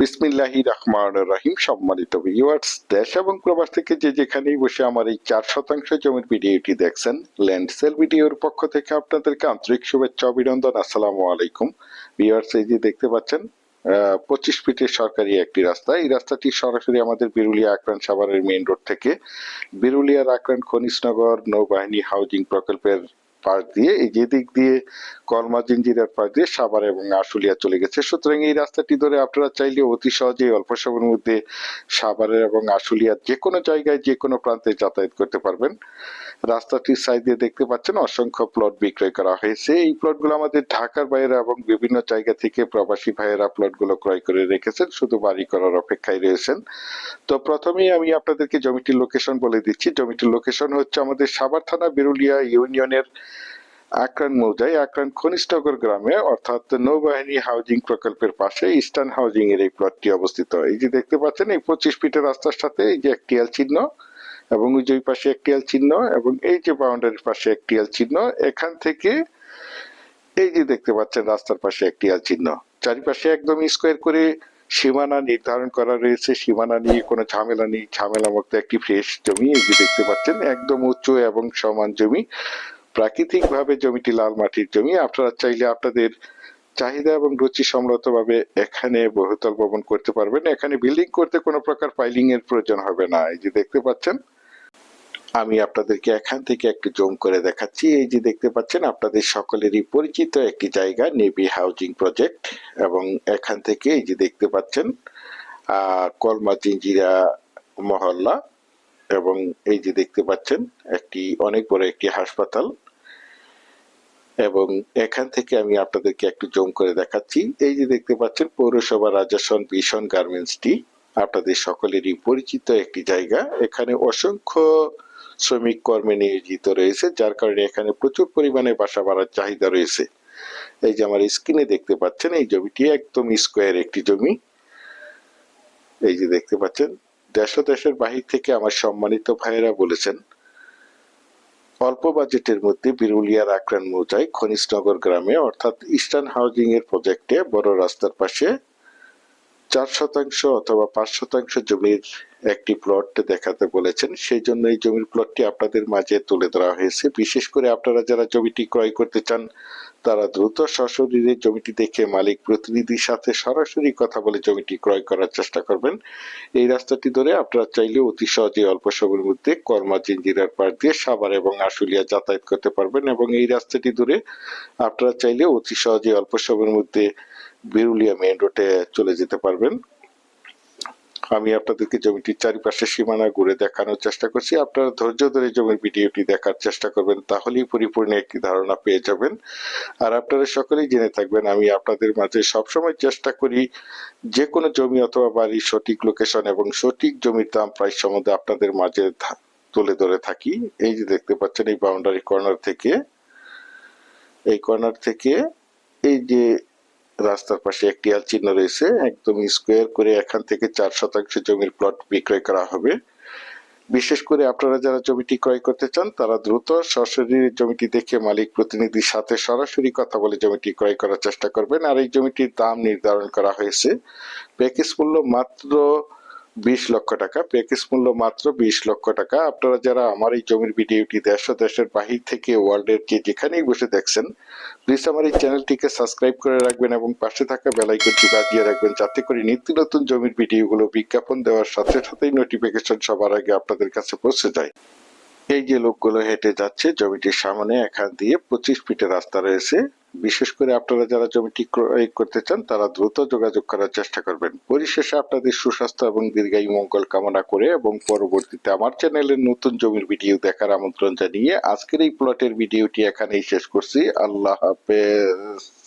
বিসমিল্লাহি রহমান রহিম, সম্মানিত ভিউয়ার্স দেশ এবং প্রবাস থেকে যে যেখানেই বসে আমার এই চার শতাংশ জমির ভিডিওটি দেখছেন ল্যান্ড সেল ভিডিওর পক্ষ থেকে আপনাদেরকে আন্তরিক শুভেচ্ছা অভিনন্দন। আসসালামু আলাইকুম। ভিউয়ার্স এই যে দেখতে পাচ্ছেন পঁচিশ ফিটের সরকারি একটি রাস্তা। এই রাস্তাটি সরাসরি আমাদের বিরুলিয়া আকরান সাভারের মেইন রোড থেকে বিরুলিয়ার আকরান খনিজনগর নৌবাহিনী হাউজিং প্রকল্পের পাশ দিয়ে এই যে দিক দিয়ে কলমা জিঞ্জিরার পাশ দিয়ে সাভার এবং আশুলিয়া চলে গেছে। সুতরাং এই রাস্তাটি ধরে আপনারা চাইলে অতি সহজে অল্প সময়ের মধ্যে সাভারের এবং আশুলিয়ার যে কোনো জায়গায়, যে কোনো প্রান্তে যাতায়াত করতে পারবেন। রাস্তাটির সাইডে দেখতে পাচ্ছেন অসংখ্য প্লট বিক্রয় করা হয়েছে। এই প্লটগুলো আমাদের ঢাকার বাইরে এবং বিভিন্ন জায়গা থেকে প্রবাসী ভাইয়েরা প্লটগুলো ক্রয় করে রেখেছেন, শুধু বাড়ি করার অপেক্ষায় রয়েছেন। তো প্রথমেই আমি আপনাদেরকে জমিটির লোকেশন বলে দিচ্ছি। জমিটির লোকেশন হচ্ছে আমাদের সাভার থানা, বেরুলিয়া ইউনিয়নের আকরান মৌজায় আকরান খনিজনগর গ্রামে, অর্থাৎ নৌবাহিনী হাউজিং প্রকল্পের পাশে ইস্টার্ন হাউজিং এর এই প্লটটি অবস্থিত। এই যে দেখতে পাচ্ছেন, এই পঁচিশ ফিটের রাস্তার সাথে এই যে একটি এল চিহ্ন এবং ওই যে পাশে একটি এল চিহ্ন এবং এই যে বাউন্ডারির পাশে একটি এল চিহ্ন, এখান থেকে এই যে দেখতে পাচ্ছেন রাস্তার পাশে একটি এল চিহ্ন। চারিপাশে একদম স্কোয়ার করে সীমানা নির্ধারণ করা রয়েছে, সীমানা নিয়ে কোনো ঝামেলা নেই ঝামেলা মুক্ত একটি ফ্রেশ জমি, এই যে দেখতে পাচ্ছেন, একদম উঁচু এবং সমান জমি। প্রাকৃতিকভাবে জমিটি লাল মাটির জমি। আপনারা চাইলে আপনাদের চাহিদা এবং রুচি সম্মতভাবে এখানে বহুতল ভবন করতে পারবেন। এখানে বিল্ডিং করতে কোনো প্রকার পাইলিং এর প্রয়োজন হবে না। এই যে দেখতে পাচ্ছেন, আমি আপনাদেরকে এখান থেকে একটু জুম করে দেখাচ্ছি। এই যে দেখতে পাচ্ছেন, আপনাদের সকলেরই পরিচিত একটি জায়গা, নেভি হাউজিং প্রজেক্ট। এবং এখান থেকে এই যে দেখতে পাচ্ছেন কলমা জিঞ্জিরা মহল্লা। এবং এই যে দেখতে পাচ্ছেন, একটি অনেক বড় একটি হাসপাতাল। এবং এখান থেকে আমি আপনাদেরকে একটু জম করে দেখাচ্ছি। এই যে দেখতে পাচ্ছেন, পৌরসভা রাজাসন ভীষণ গার্মেন্টসটি, আপনাদের সকলেরই পরিচিত একটি জায়গা। এখানে অসংখ্য শ্রমিক কর্মে নিয়োজিত রয়েছে, যার কারণে এখানে প্রচুর পরিমাণে বাসা বাড়ার চাহিদা রয়েছে। এই যে আমার স্ক্রিনে দেখতে পাচ্ছেন, এই জমিটি একদম স্কোয়ার একটি জমি। এই যে দেখতে পাচ্ছেন দেশ দেশের বাহির থেকে আমার সম্মানিত ভাইয়েরা বলেছেন, অল্প বাজেটের মধ্যে বিরুলিয়ার আক্রান মৌজায় খনিজনগর গ্রামে, অর্থাৎ ইস্টার্ন হাউজিং এর প্রজেক্টে বড় রাস্তার পাশে চার শতাংশ অথবা পাঁচ শতাংশ জমির একটি প্লট দেখাতে বলেছেন। সেই জন্য এই জমির প্লটটি আপনাদের মাঝে তুলে ধরা হয়েছে। বিশেষ করে আপনারা যারা জমিটি ক্রয় করতে চান, তারা দ্রুত সশরীরে জমিটি দেখে মালিক প্রতিনিধির সাথে সরাসরি কথা বলে জমিটি ক্রয় করার চেষ্টা করবেন। এই রাস্তাটি ধরে আপনারা চাইলে অতি সহজে অল্প সময়ের মধ্যে কর্মা জিঞ্জিরার পাশ দিয়ে সাভার এবং আশুলিয়া যাতায়াত করতে পারবেন এবং এই রাস্তাটি ধরে আপনারা চাইলে অতি সহজে অল্প সময়ের মধ্যে বিরুলিয়া মেন রোডে চলে যেতে পারবেন। আমি আপনাদেরকে জমিটির চারিপাশে সীমানা ঘুরে দেখানোর চেষ্টা করছি। আপনারা ধৈর্য ধরে জমির ভিডিওটি দেখার চেষ্টা করবেন, তাহলেই পরিপূর্ণ একটি ধারণা পেয়ে যাবেন। আর আপনারা সকলেই জেনে থাকবেন, আমি আপনাদের মাঝে সবসময় চেষ্টা করি যে কোনো জমি অথবা বাড়ির সঠিক লোকেশন এবং সঠিক জমির দাম প্রাইস সম্বন্ধে আপনাদের মাঝে তুলে ধরে থাকি। এই যে দেখতে পাচ্ছেন, এই বাউন্ডারি কর্নার থেকে, এই কর্নার থেকে, এই যে রাস্তার পাশে একটি আল চিহ্ন রয়েছে। একদম স্কোয়ার করে এখান থেকে চার শতাংশ জমির প্লট বিক্রয় করা হবে। বিশেষ করে আপনারা যারা জমিটি ক্রয় করতে চান, তারা দ্রুত সরাসরি জমিটি দেখে মালিক প্রতিনিধির সাথে সরাসরি কথা বলে জমিটি ক্রয় করার চেষ্টা করবেন। আর এই জমিটির দাম নির্ধারণ করা হয়েছে। প্যাকেজ মূল্য মাত্র বিশ লক্ষ টাকা, প্যাকেজ মূল্য মাত্র বিশ লক্ষ টাকা। আপনারা যারা আমার এই জমির ভিডিওটি দেশ দেশের বাহির থেকে ওয়ার্ল্ডের যে যেখানেই বসে দেখছেন প্লিজ আমার এই চ্যানেলটিকে সাবস্ক্রাইব করে রাখবেন এবং পাশে থাকা বেলাইকনটি বাজিয়ে রাখবেন, যাতে করে নিত্য নতুন জমির ভিডিওগুলো বিজ্ঞাপন দেওয়ার সাথে সাথেই নোটিফিকেশন সবার আগে আপনাদের কাছে পৌঁছে যায়। এই যে লোকগুলো হেঁটে যাচ্ছে জমিটির সামনে, এখান দিয়ে পঁচিশ ফিটের রাস্তা রয়েছে। বিশেষ করে আপনারা যারা জমিটি ক্রয় করতে চান, তারা দ্রুত যোগাযোগ করার চেষ্টা করবেন। পরিশেষে আপনাদের সুস্বাস্থ্য এবং দীর্ঘায়ু মঙ্গল কামনা করে এবং পরবর্তীতে আমার চ্যানেলের নতুন জমির ভিডিও দেখার আমন্ত্রণ জানিয়ে আজকের এই প্লটের ভিডিওটি এখানেই শেষ করছি। আল্লাহ হাফেজ।